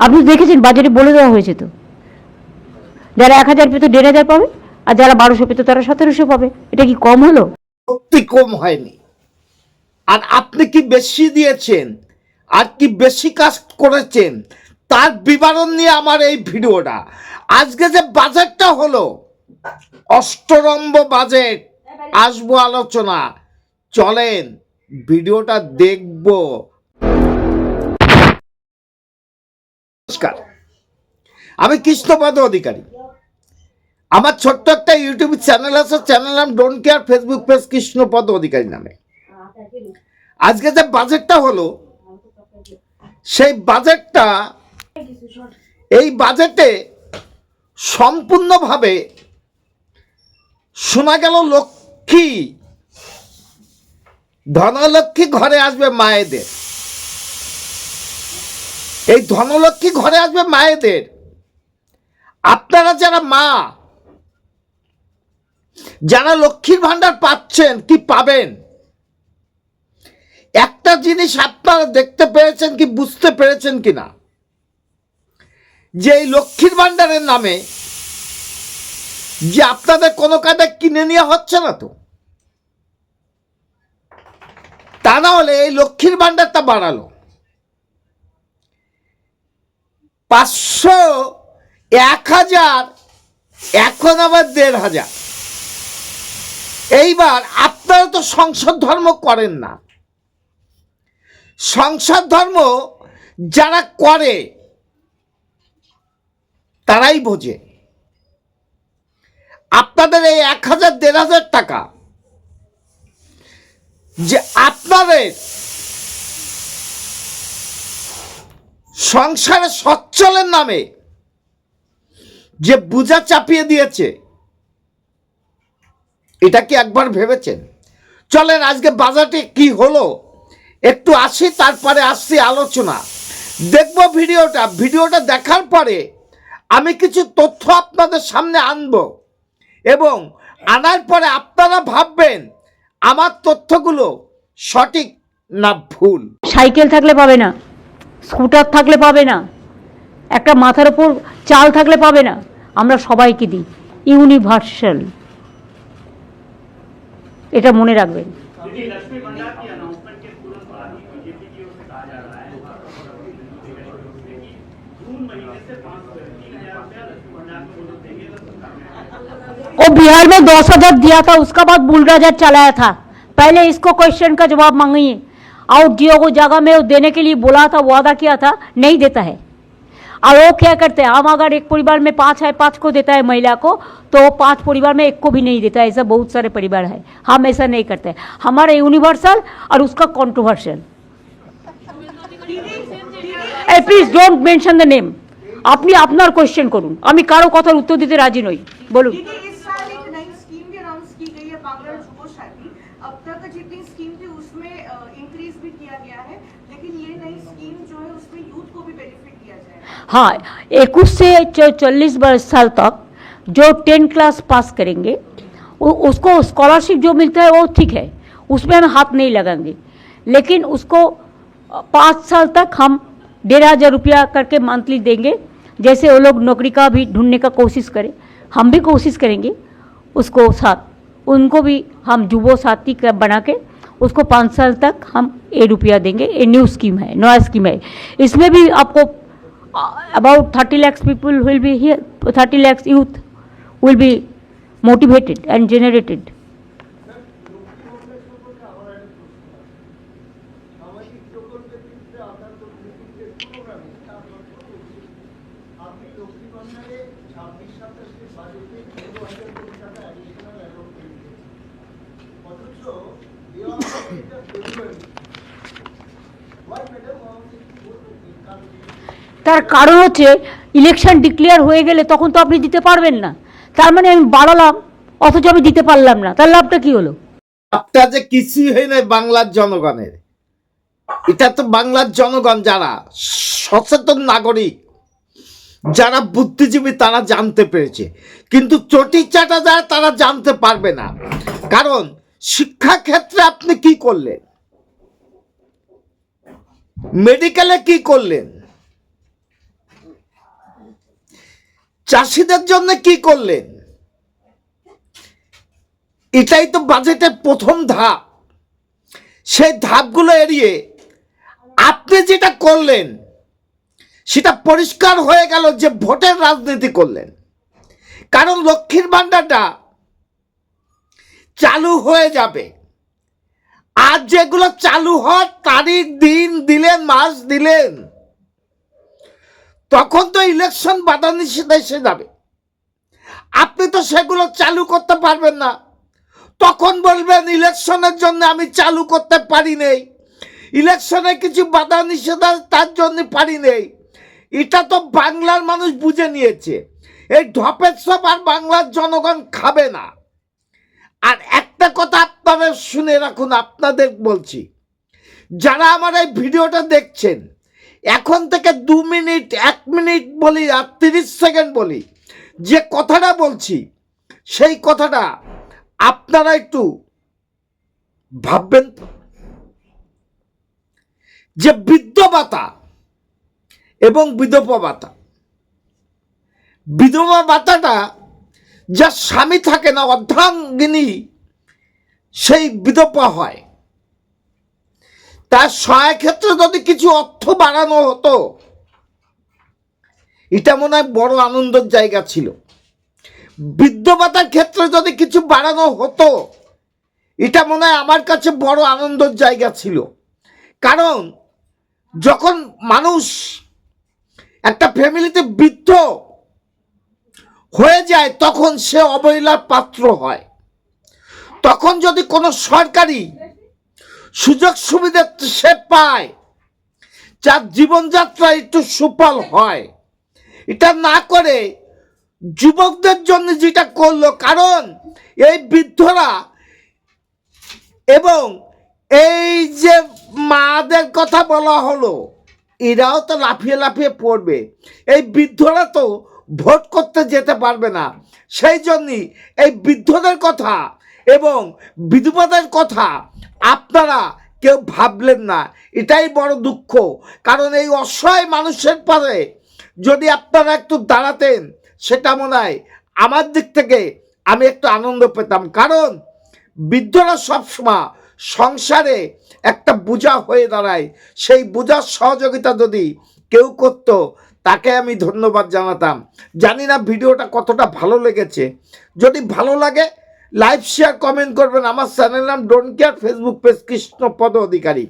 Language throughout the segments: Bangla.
আপনি দেখেছেন বাজারে বলে দেওয়া হয়েছে তো? যারা এক হাজার পেতো দেড় হাজার পাবে, আর যারা বারোশো পেতো তারা সতেরোশো পাবে। এটা কি কম হলো? সত্যি কম হয়নি। আর আপনি কি বেশি দিয়েছেন? আর কি বেশি কাজ করেছেন? তার বিবরণ নিয়ে আমার এই ভিডিওটা। আজকে যে বাজারটা হলো অষ্টরম্ব বাজেট। আসব আলোচনা। চলেন, ভিডিওটা দেখব। নমস্কার। আমি কৃষ্ণপদ অধিকারী। আমার ছোট্ট একটা ইউটিউব চ্যানেল আছে, চ্যানেল নাম don't care Facebook page Krishnapada Adhikari নামে। আজকে যে বাজেটটা হলো, সেই বাজেটটা, এই বাজেটে সম্পূর্ণভাবে শোনা গেল লক্ষ্মী। ধনলক্ষ্মী ঘরে আসবে মায়েদের। এই ধনলক্ষ্মী ঘরে আসবে মায়েদের। আপনারা যারা মা, যারা লক্ষ্মীর ভান্ডার পাচ্ছেন, কি পাবেন? একটা জিনিস আপনারা দেখতে পেরেছেন কি বুঝতে পেরেছেন কিনা? যে এই লক্ষ্মীর ভান্ডারের নামে যে আপনাদের কোনো কাজে কিনে নেওয়া হচ্ছে না তো? তা না হলে এই লক্ষ্মীর ভান্ডারটা বাড়ালো। পাঁচশো এক হাজার, এখন আবার দেড় হাজার। এইবার আপনারা তো সংসদ ধর্ম করেন না। সংসার ধর্ম যারা করে, তারাই বোঝে। আপনাদের এই এক হাজার, দেড় হাজার টাকা যে আপনাদের সংসারে সচ্ছলের নামে যে বুঝা চাপিয়ে দিয়েছে, এটা কি একবার ভেবেছেন? চলেন, আজকে বাজারে কি হলো? একটু আসি, তারপরে আসছি আলোচনা। দেখব ভিডিওটা। ভিডিওটা দেখার পরে আমি কিছু তথ্য আপনাদের সামনে আনব। এবং আনার পরে আপনারা ভাববেন আমার তথ্যগুলো সঠিক না ভুল সাইকেল থাকলে পাবে না স্কুটার থাকলে পাবে না একটা মাথার ওপর চাল থাকলে পাবে না আমরা সবাইকে দিই ইউনিভার্সাল এটা মনে রাখবেন दीदी लक्ष्मी भंडार की वो बिहार में दस हजार दिया था उसका बाद बुलडोजर चलाया था पहले इसको क्वेश्चन का जवाब मांगिए और जियो को जगह में वो देने के लिए बोला था वादा किया था नहीं देता है और वो क्या करते हैं हम अगर एक परिवार में पाँच है पाँच को देता है महिला को तो वो पांच परिवार में एक को भी नहीं देता है ऐसा बहुत सारे परिवार है हम ऐसा नहीं करते हमारा यूनिवर्सल और उसका controversial please don't mention the name আপনি আপনার কোয়েশ্চেন করুন আমি কারো কথার উত্তর দিতে রাজি নই বলুন अब तक जितनी स्कीम थी उसमें इंक्रीज भी किया गया है, लेकिन ये नई स्कीम जो है उसमें यूथ को भी बेनिफिट दिया जाएगा। हाँ इक्कीस से चालीस साल तक जो टेन क्लास पास करेंगे वो उसको स्कॉलरशिप जो मिलता है वो ठीक है, उसमें हम हाथ नहीं लगाएँगे। लेकिन उसको पाँच साल तक हम डेढ़ हज़ार रुपया करके मंथली देंगे, जैसे वो लोग नौकरी का भी ढूँढने का कोशिश करें, हम भी कोशिश करेंगे उसको साथ। उनको भी हम जुबो साथी बना के उसको पाँच साल तक हम ए रुपया देंगे। ये न्यू स्कीम है, नया स्कीम है। इसमें भी आपको about thirty lakhs people will be here thirty lakhs youth will be motivated and generated তার কারণ হচ্ছে ইলেকশন ডিক্লেয়ার হয়ে গেলে তখন তো আপনি দিতে পারবেন না। তার মানে আমি বাড়ালাম, অথচ আমি দিতে পারলাম না। তার লাভটা কি হলো? লাভটা যে কিছুই হয় নাই বাংলার জনগণের। এটা তো বাংলার জনগণ যারা সচেতন নাগরিক, যারা বুদ্ধিজীবী তারা জানতে পেরেছে। কিন্তু চটি চাটা যায় তারা জানতে পারবে না। কারণ শিক্ষা ক্ষেত্রে আপনি কি করলেন? মেডিকেলে কি করলেন? চাষিদের জন্য কি করলেন? এটাই তো বাজেটের প্রথম ধাপ। সেই ধাপগুলো এড়িয়ে আপনি যেটা করলেন, সেটা পরিষ্কার হয়ে গেল যে ভোটের রাজনীতি করলেন। কারণ লক্ষ্মীর ভাণ্ডারটা চালু হয়ে যাবে। আর যেগুলো চালু হয় তারিখ, দিন দিলেন, মাস দিলেন তখন তো ইলেকশন বাধা নিষেধ এসে যাবে। আপনি তো সেগুলো চালু করতে পারবেন না। তখন বলবেন, ইলেকশনের জন্য আমি চালু করতে পারি নেই। ইলেকশনে কিছু বাধা নিষেধ তার জন্য পারি নেই। এটা তো বাংলার মানুষ বুঝে নিয়েছে। এই ঢপের সব আর বাংলার জনগণ খাবে না। আর একটা কথা আপনারা শুনে রাখুন, আপনাদের বলছি। যারা আমার এই ভিডিওটা দেখছেন এখন থেকে দু মিনিট, এক মিনিট বলি আর তিরিশ সেকেন্ড বলি। যে কথাটা বলছি, সেই কথাটা আপনারা একটু ভাববেন যে বৃদ্ধ ভাতা এবং বিধবা ভাতা। বিধবা ভাতাটা যার স্বামী থাকে না, অর্ধাঙ্গিনী, সেই বিধবা হয়। তার সহায় ক্ষেত্রে যদি কিছু অর্থ বাড়ানো হতো, এটা মনে হয় বড় আনন্দের জায়গা ছিল। বৃদ্ধ ভাতার ক্ষেত্রে যদি কিছু বাড়ানো হতো, এটা মনে হয় আমার কাছে বড় আনন্দের জায়গা ছিল। কারণ, যখন মানুষ একটা ফ্যামিলিতে বৃদ্ধ হয়ে যায়, তখন সে অবহেলার পাত্র হয়। তখন যদি কোনো সরকারি সুযোগ সুবিধা সে পায়। যার জীবনযাত্রা একটু সুফল হয়। এটা না করে যুবকদের জন্য যেটা করল, কারণ এই বৃদ্ধরা এবং এই যে মাদের কথা বলা হলো, এরাও তো লাফিয়ে লাফিয়ে পড়বে। এই বৃদ্ধরা তো ভোট করতে যেতে পারবে না। সেই জন্যই এই বৃদ্ধদের কথা এবং বিধবাদের কথা আপনারা কেউ ভাবলেন না। এটাই বড় দুঃখ। কারণ এই অসহায় মানুষের পারে যদি আপনারা একটু দাঁড়াতেন, সেটা মনে হয় আমার দিক থেকে আমি একটু আনন্দ পেতাম। কারণ বৃদ্ধরা সবসময় সংসারে একটা বোঝা হয়ে দাঁড়ায়। সেই বোঝার সহযোগিতা যদি কেউ করত, তাকে আমি ধন্যবাদ জানাতাম। জানি না ভিডিওটা কতটা ভালো লেগেছে। যদি ভালো লাগে লাইভ শেয়ার কমেন্ট করবেন। আমার চ্যানেল নাম don't care Facebook page Krishnapada Adhikari.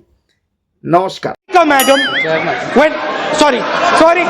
নমস্কার। Madam sorry sorry.